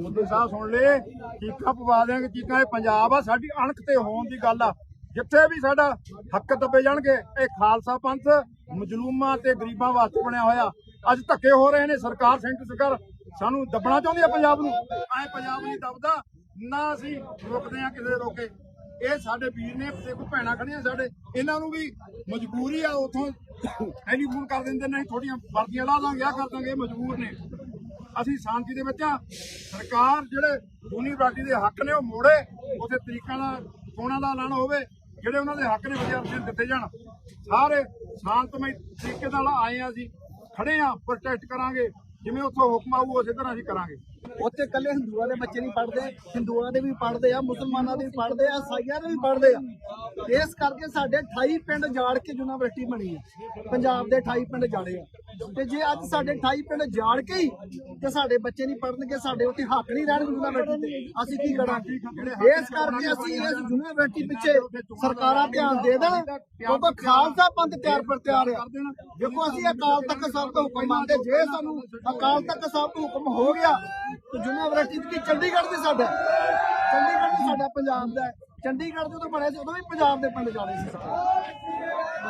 ਮੋਦੀ ਸਾਹਿਬ ਸੁਣ ਲੈ ਚੀਕਾਂ ਪਵਾ ਦੇਣਗੇ ਚੀਕਾਂ ਇਹ ਪੰਜਾਬ ਆ, ਸਾਡੀ ਅਣਖ ਤੇ ਹੋਣ ਦੀ ਗੱਲ ਆ। ਜਿੱਥੇ ਵੀ ਸਾਡਾ ਹੱਕ ਦੱਬੇ ਜਾਣਗੇ, ਇਹ ਖਾਲਸਾ ਪੰਥ ਮਜਲੂਮਾਂ ਤੇ ਗਰੀਬਾਂ ਵਾਸਤੇ ਬਣਿਆ ਹੋਇਆ। ਅੱਜ ਧੱਕੇ ਹੋ ਰਹੇ ਨੇ, ਸਰਕਾਰ, ਸੈਂਟਰ ਸਰਕਾਰ, ਸਾਨੂੰ ਦੱਬਣਾ ਚਾਹੁੰਦੀ ਆ ਪੰਜਾਬ ਨੂੰ? ਐ ਪੰਜਾਬ ਨਹੀਂ ਦੱਬਦਾ, ਨਾ ਅਸੀਂ ਰੁਕਦੇ ਆ ਕਿਸੇ ਰੋਕੇ। ਇਹ ਸਾਡੇ ਵੀਰ ਨੇ ਦੇਖੋ ਭੈਣਾਂ ਖੜੀਆਂ ਸਾਡੇ, ਇਹਨਾਂ ਨੂੰ ਵੀ ਮਜਬੂਰੀ ਆ, ਉਥੋਂ ਟੈਲੀਫੋਨ ਕਰ ਦਿੰਦੇ ਨਹੀਂ ਥੋੜੀਆਂ ਵਰਦੀਆਂ ਲਾ ਦਾਂਗੇ ਆ ਕਰ ਦਾਂਗੇ ਮਜਬੂਰ ਨੇ। ਅਸੀਂ ਸ਼ਾਂਤੀ ਦੇ ਵਿੱਚ ਆ। ਸਰਕਾਰ ਜਿਹੜੇ ਯੂਨੀਵਰਸਿਟੀ ਦੇ ਹੱਕ ਨੇ ਉਹ ਮੋੜੇ ਉਸੇ ਤਰੀਕਾਂ ਨਾਲ ਚੋਣਾਂ ਦਾ ਐਲਾਨ ਹੋਵੇ, ਜਿਹੜੇ ਉਹਨਾਂ ਦੇ ਹੱਕ ਨੇ ਵਿਦਿਆਰਥੀਆਂ ਨੂੰ ਦਿੱਤੇ ਜਾਣ। ਸਾਰੇ ਸ਼ਾਂਤਮਈ ਤਰੀਕੇ ਨਾਲ ਆਏ ਆ ਅਸੀਂ, ਖੜੇ ਆ ਪ੍ਰੋਟੈਸਟ ਕਰਾਂਗੇ, ਜਿਵੇਂ ਉੱਥੋਂ ਹੁਕਮ ਆਊ, ਉਸੇ ਤਰ੍ਹਾਂ ਅਸੀਂ ਕਰਾਂਗੇ। ਉੱਥੇ ਕੱਲੇ ਹਿੰਦੂਆਂ ਦੇ ਬੱਚੇ ਨਹੀਂ ਪੜ੍ਹਦੇ, ਹਿੰਦੂਆਂ ਦੇ ਵੀ ਪੜ੍ਹਦੇ ਆ, ਮੁਸਲਮਾਨਾਂ ਦੇ ਵੀ ਪੜ੍ਹਦੇ ਆ ਸਾਈਆਂ ਦੇ ਵੀ ਪੜ੍ਹਦੇ ਆ। ਇਸ ਕਰਕੇ ਸਾਡੇ 28 ਪਿੰਡ ਜਾੜ ਕੇ ਯੂਨੀਵਰਸਿਟੀ ਬਣੀ ਆ ਪੰਜਾਬ ਦੇ 28 ਪਿੰਡ ਜਾੜੇ ਆ। ਤੇ ਜੇ ਅੱਜ ਸਾਡੇ 28 ਪਿੰਡ ਜਾੜ ਕੇ ਹੀ ਤੇ ਸਾਡੇ ਬੱਚੇ ਨਹੀਂ ਪੜਨਗੇ ਸਾਡੇ ਉੱਤੇ ਹੱਕ ਨਹੀਂ ਰਹਿਣਗੇ ਯੂਨੀਵਰਸਿਟੀ ਤੇ ਅਸੀਂ ਕੀ ਕਰਾਂਗੇ ਇਸ ਕਰਕੇ ਅਸੀਂ ਇਸ ਯੂਨੀਵਰਸਿਟੀ ਪਿੱਛੇ ਸਰਕਾਰਾਂ ਧਿਆਨ ਦੇ ਦੇਣ, ਕਿਉਂਕਿ ਖਾਲਸਾ ਪੰਥ ਤਿਆਰ ਪਰ ਤਿਆਰ ਆ। ਦੇਖੋ, ਅਸੀਂ ਅਕਾਲ ਤਖਤ ਸਾਹਿਬ ਤੋਂ ਹੁਕਮ ਮੰਨਦੇ, ਜੇ ਸਾਨੂੰ ਅਕਾਲ ਤਖਤ ਸਾਹਿਬ ਤੋਂ ਹੁਕਮ ਹੋ ਗਿਆ, ਤੇ ਯੂਨੀਵਰਸਿਟੀ ਕੀ ਚੰਡੀਗੜ੍ਹ ਦੀ ਸਾਡਾ ਚੰਡੀਗੜ੍ਹ ਵੀ ਸਾਡਾ ਪੰਜਾਬ ਦਾ ਹੈ। ਚੰਡੀਗੜ੍ਹ ਜਦੋਂ ਬਣਿਆ ਸੀ, ਉਦੋਂ ਵੀ ਪੰਜਾਬ ਦੇ ਪਿੰਡ ਜਾਣੇ ਸੀ। ਸਰਕਾਰ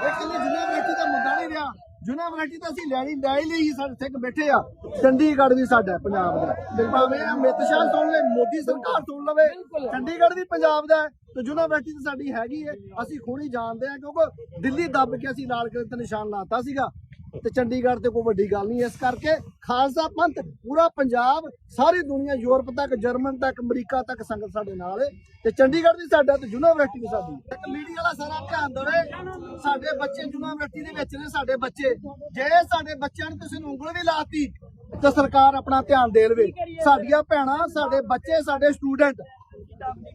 ਇਹ ਯੂਨੀਵਰਸਿਟੀ ਦਾ ਮੁੱਦਾ ਨਹੀਂ ਰਿਹਾ। ਯੂਨੀਵਰਸਿਟੀ ਤਾਂ ਅਸੀਂ ਲੈਣੀ ਲੈ ਹੀ ਲਈ ਸਾਡੇ ਸਿੱਖ ਬੈਠੇ ਆ। ਚੰਡੀਗੜ੍ਹ ਵੀ ਸਾਡਾ ਪੰਜਾਬ ਦਾ। ਭਾਵੇਂ ਅਮਿਤ ਸ਼ਾਹ ਸੁਣ ਲੈ ਮੋਦੀ ਸਰਕਾਰ ਸੁਣ ਲਵੇ ਚੰਡੀਗੜ੍ਹ ਵੀ ਪੰਜਾਬ ਦਾ ਤੇ ਯੂਨੀਵਰਸਿਟੀ ਤਾਂ ਸਾਡੀ ਹੈਗੀ ਹੈ ਅਸੀਂ ਖੂਣੀ ਜਾਣਦੇ ਆ ਕਿਉਂਕਿ ਦਿੱਲੀ ਦੱਬ ਕੇ ਅਸੀਂ ਲਾਲ ਕਿਲੇ ਤੇ ਨਿਸ਼ਾਨ ਲਾਤਾ ਸੀਗਾ। ਤੇ ਚੰਡੀਗੜ੍ਹ ਤੇ ਕੋਈ ਵੱਡੀ ਗੱਲ ਨਹੀਂ, ਇਸ ਕਰਕੇ ਖਾਲਸਾ ਪੰਥ ਪੂਰਾ ਪੰਜਾਬ, ਸਾਰੀ ਦੁਨੀਆ ਯੂਰਪ ਤੱਕ, ਜਰਮਨ ਤੱਕ, ਅਮਰੀਕਾ ਤੱਕ ਸੰਗਤ ਸਾਡੇ ਨਾਲ ਹੈ ਤੇ ਚੰਡੀਗੜ੍ਹ ਦੀ ਸਾਡਾ ਤੇ ਯੂਨੀਵਰਸਿਟੀ ਵੀ ਸਾਡੀ ਇੱਕ ਮੀਡੀਆ ਵਾਲਾ ਸਾਰਾ ਧਿਆਨ ਦੇਵੇ ਸਾਡੇ ਬੱਚੇ ਯੂਨੀਵਰਸਿਟੀ ਦੇ ਵਿੱਚ ਨੇ ਸਾਡੇ ਬੱਚੇ। ਜੇ ਸਾਡੇ ਬੱਚਿਆਂ ਨੂੰ ਕਿਸੇ ਨੂੰ ਉਂਗਲ ਵੀ ਲਾਤੀ, ਤੇ ਸਰਕਾਰ ਆਪਣਾ ਧਿਆਨ ਦੇ ਲਵੇ। ਸਾਡੀਆਂ ਭੈਣਾਂ, ਸਾਡੇ ਬੱਚੇ, ਸਾਡੇ ਸਟੂਡੈਂਟ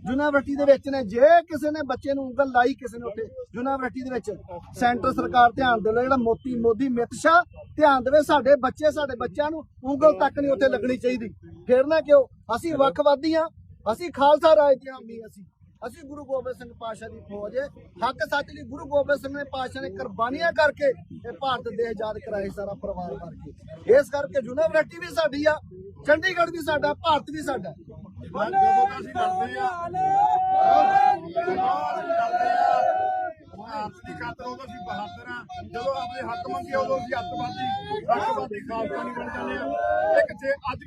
ਯੂਨੀਵਰਸਿਟੀ ਦੇ ਵਿੱਚ ਨੇ, ਜੇ ਕਿਸੇ ਨੇ ਬੱਚੇ ਨੂੰ ਉਂਗਲ ਲਾਈ ਕਿਸੇ ਨੇ ਉੱਥੇ, ਯੂਨੀਵਰਸਿਟੀ ਦੇ ਵਿੱਚ, ਸੈਂਟਰ ਸਰਕਾਰ ਧਿਆਨ ਦੇ ਲੈ ਜਿਹੜਾ ਮੋਤੀ, ਮੋਦੀ ਮਿਤ ਮਿਤਸ਼ਾ ਧਿਆਨ ਦੇਵੇ ਸਾਡੇ ਬੱਚੇ, ਸਾਡੇ ਬੱਚਿਆਂ ਨੂੰ ਉਂਗਲ ਤੱਕ ਨਹੀਂ ਉੱਥੇ ਲੱਗਣੀ ਚਾਹੀਦੀ। ਫਿਰ ਨਾ ਕਿਉਂ? ਅਸੀਂ ਵੱਖਵਾਦੀ ਆ ਅਸੀਂ ਖਾਲਸਾ ਰਾਜ ਦੇ ਹਾਮੀ ਅਸੀਂ। ਅਸੀਂ ਗੁਰੂ ਗੋਬਿੰਦ ਸਿੰਘ ਪਾਤਸ਼ਾਹ ਦੀ ਫੌਜ ਹੱਕ ਸੱਚ ਲਈ ਗੁਰੂ ਗੋਬਿੰਦ ਸਿੰਘ ਨੇ ਪਾਤਸ਼ਾਹ ਨੇ ਕੁਰਬਾਨੀਆਂ ਕਰਕੇ ਇਹ ਭਾਰਤ ਦੇ ਆਜ਼ਾਦ ਕਰਾਏ, ਸਾਰਾ ਪਰਿਵਾਰ ਭਰ ਇਸ ਕਰਕੇ ਯੂਨੀਵਰਸਿਟੀ ਵੀ ਸਾਡੀ ਆ, ਚੰਡੀਗੜ੍ਹ ਵੀ ਸਾਡਾ, ਭਾਰਤ ਵੀ ਸਾਡਾ। ਜਦੋਂ ਅਸੀਂ ਲੜਦੇ ਆ ਭਾਰਤ ਦੀ ਖਾਤਰ ਉਦੋਂ ਅਸੀਂ ਬਹਾਦਰ ਆ ਜਦੋਂ ਆਪਣੇ ਹੱਕ ਮੰਗੇ ਉਦੋਂ ਅਸੀਂ ਅੱਤਵਾਦੀ ਅੱਤਵਾਦੀ, ਖਾਲਸਾ ਨਹੀਂ ਬਣ ਜਾਂਦੇ ਆ। ਇੱਕ ਜੇ ਅੱਜ ਵੀ